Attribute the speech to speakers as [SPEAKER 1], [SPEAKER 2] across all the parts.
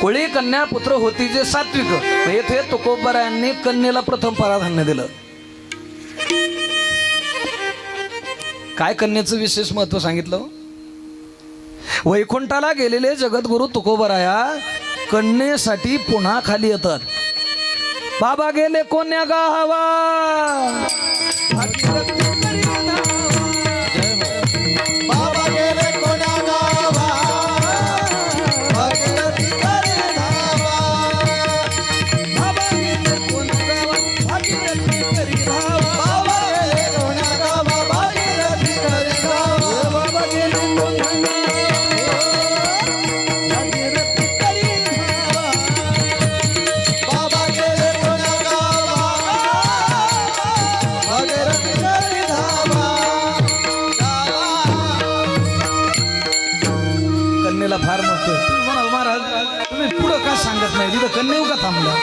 [SPEAKER 1] कोळी कन्या पुत्र होती जे सात्विक. येथे तुकोबरायांनी कन्येला प्रथम पराधान्य दिलं. काय कन्येचं विशेष महत्त्व सांगितलं? वैकुंठाला गेलेले जगद्गुरु तुकोबराया कन्येसाठी पुन्हा खाली येतात. बाबा गेले कोण्या गावा सांगत नाही. तिथं कन्या का थांबला?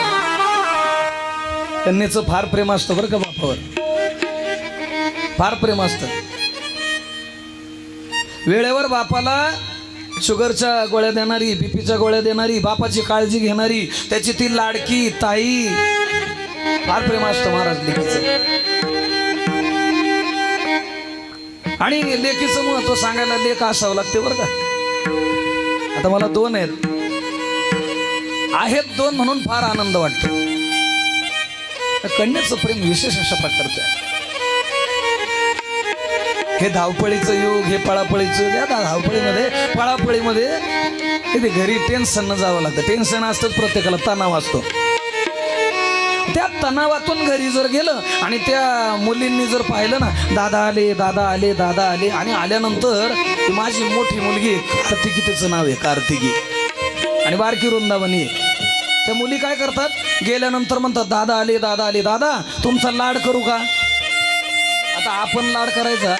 [SPEAKER 1] कन्येचं फार प्रेम असतं बरं का बापावर. फार प्रेम असतं. वेळेवर बापाला शुगरच्या गोळ्या देणारी बीपीच्या गोळ्या देणारी बापाची काळजी घेणारी त्याची ती लाडकी ताई फार प्रेम असतं महाराज लेकीचं. आणि लेकीचं महत्त्व सांगायला लेख असावं लागते बरं का. आता मला दोन आहेत. आहेत दोन म्हणून फार आनंद वाटतो. कन्याचं प्रेम विशेष अशा प्रकारचं आहे हे धावपळीचं युग हे पळापळीचं युग या धावपळीमध्ये पळापळीमध्ये ते घरी टेन्शन जावं लागतं. टेन्शन असतंच प्रत्येकाला तणाव असतो. त्या तणावातून घरी जर गेलं आणि त्या मुलींनी जर पाहिलं ना दादा आले दादा आले दादा आले आणि आल्यानंतर माझी मोठी मुलगी कार्तिकी तिचं नाव आहे कार्तिकी. आणि बारकी वृंदावनी आहे. त्या मुली काय करतात? गेल्यानंतर म्हणतात दादा आले दादा आले दादा तुमचा लाड करू का? आता आपण लाड करायचा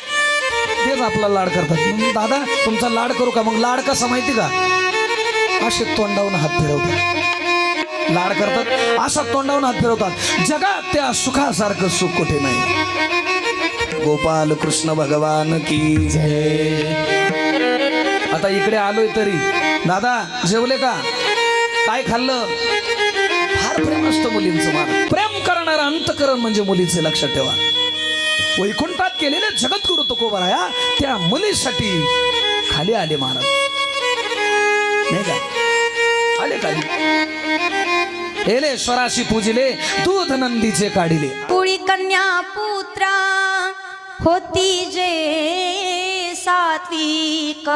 [SPEAKER 1] तेच आपला लाड करतात. मग दादा तुमचा लाड करू का? मग लाड कसा माहिती का? असे तोंडावून हात फिरवतात. लाड करतात असा तोंडावून हात फिरवतात. जगात त्या सुखासारखं सुख कुठे नाही. गोपाल कृष्ण भगवान की जय. आता इकडे आलोय तरी. दादा जेवले का? काय खाल्लं? फार प्रेम असतं मुलींचं मान. प्रेम करणार अंतकरण म्हणजे मुलीचे लक्षात ठेवा. वैकुंठात केलेले जगद्गुरु तुकोबराया त्या मुलीसाठी खाली आले महाराज. नाही का? आले खाली. हेले स्वराशी पूजिले दूध नंदीचे काढिले.
[SPEAKER 2] पुळी कन्या पुत्रा होती जे सात्विक